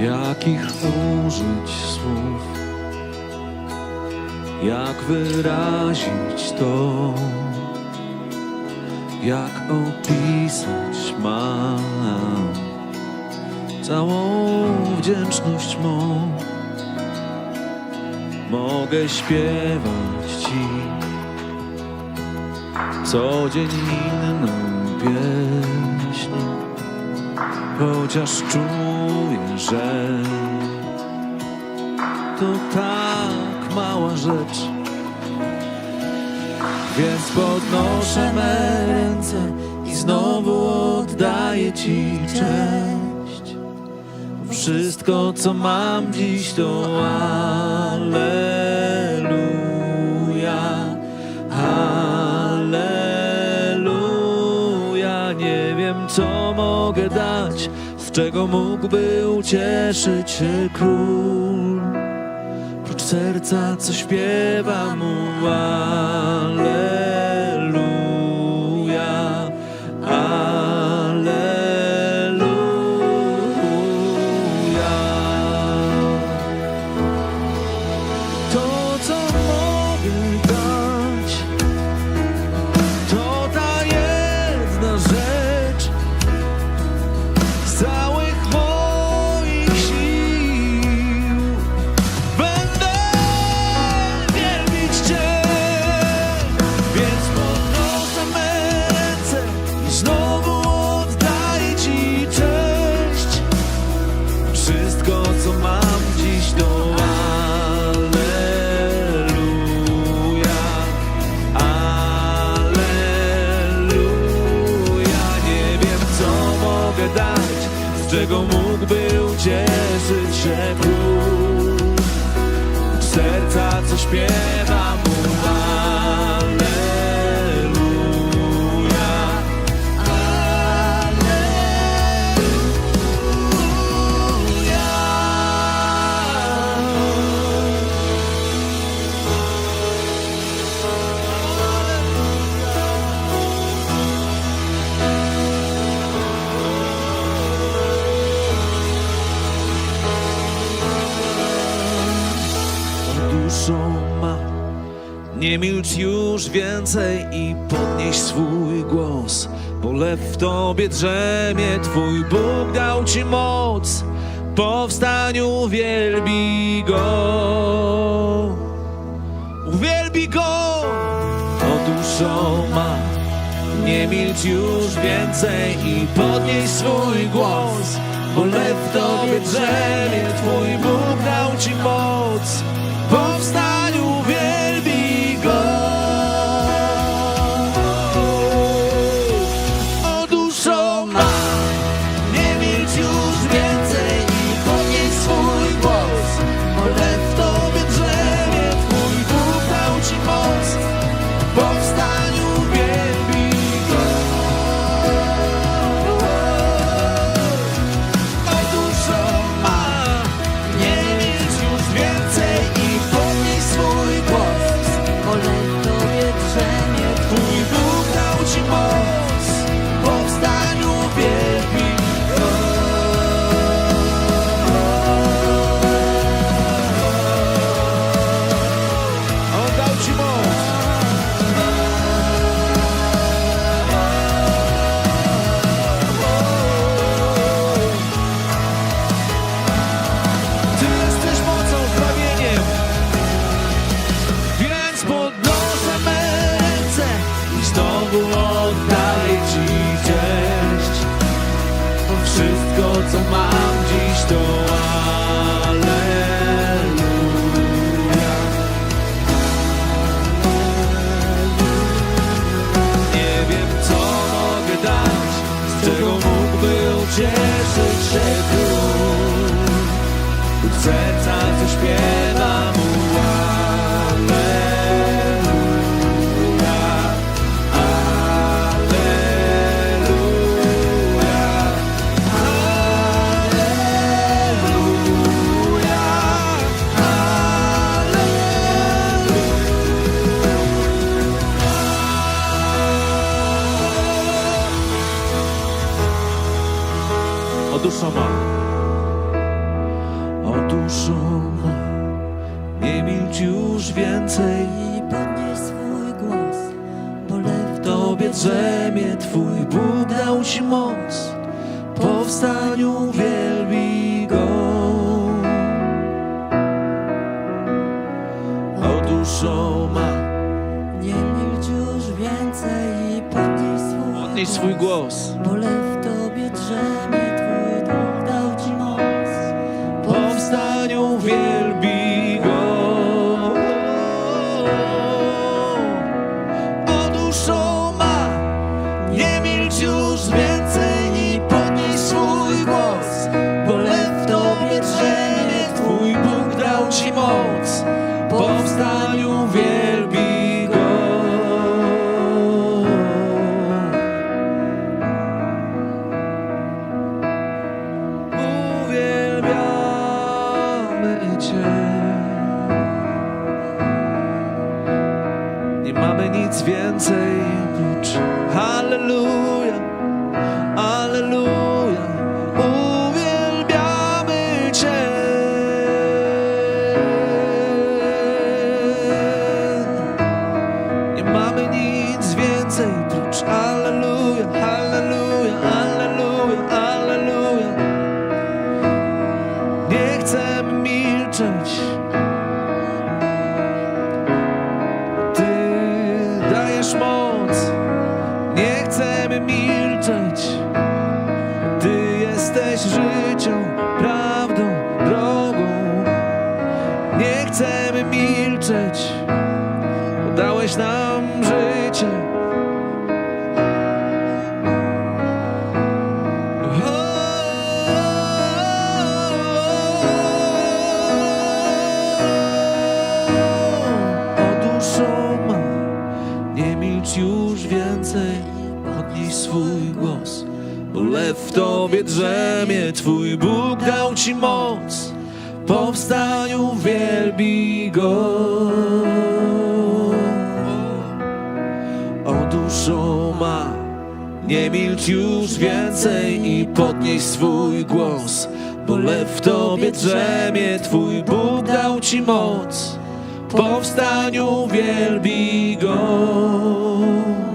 Jakich użyć słów? Jak wyrazić to? Jak opisać mam całą wdzięczność mą? Mogę śpiewać Ci co dzień inną pieśń, chociaż czuję, że to tak mała rzecz. Więc podnoszę me ręce i znowu oddaję Ci cześć. Wszystko, co mam dziś, to Alleluja. Czego mógłby ucieszyć się król. Prócz serca, co śpiewa mu Alleluja. Czego mógłby ucieszyć się król. Serca, co śpiewa Nie milcz już więcej i podnieś swój głos, bo lew w tobie drzemie, twój Bóg dał ci moc. Po wstaniu wielbi go, uwielbi go, o duszą ma. Nie milcz już więcej i podnieś swój głos, bo lew w tobie drzemie, twój Bóg dał ci moc. Wszystko, co mam O duszo ma. duszo ma, nie milcz już więcej. I podnieś swój głos, bo lew W Tobie drzemie Twój Bóg dał Ci moc, powstaniu wielbi Go. O duszo ma, Nie milcz już więcej i podnieś swój podnieś swój głos, Bo lew w tobie drzemie, drzemie, twój Bóg dał ci moc, powstaniu wielbi Go. O duszo ma, nie milcz już więcej i podnieś swój głos, bo lew w tobie drzemie, twój Bóg dał ci moc, powstaniu wielbi Go.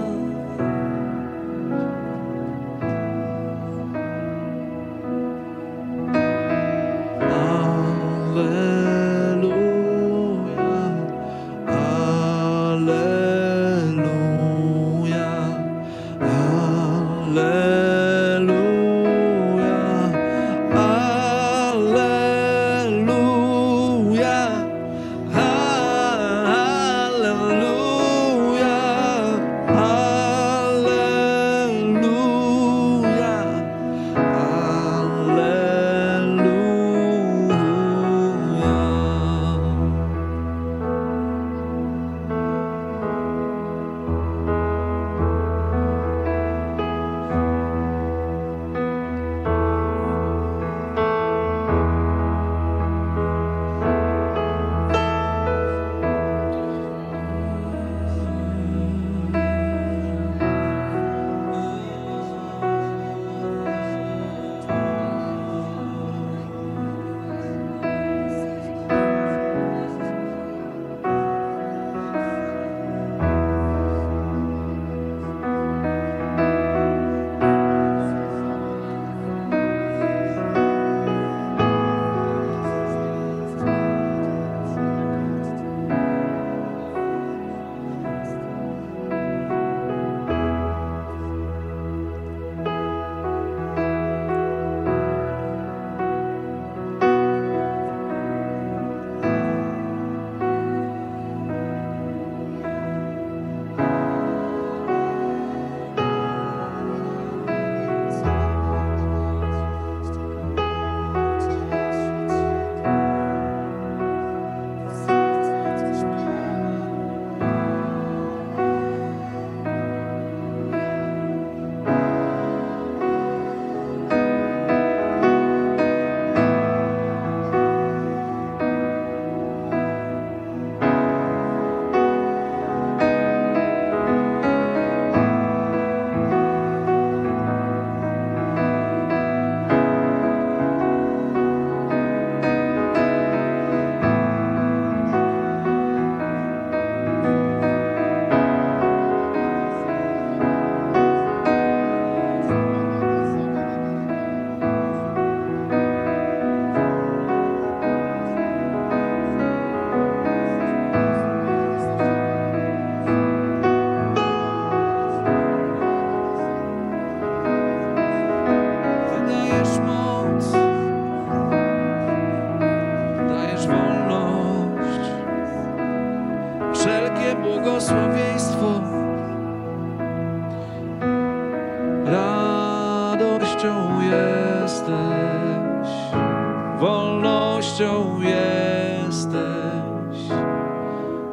Wolnością jesteś.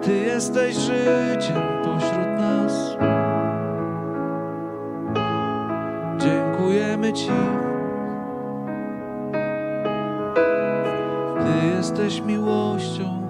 Ty jesteś życiem pośród nas. Dziękujemy Ci. Ty jesteś miłością.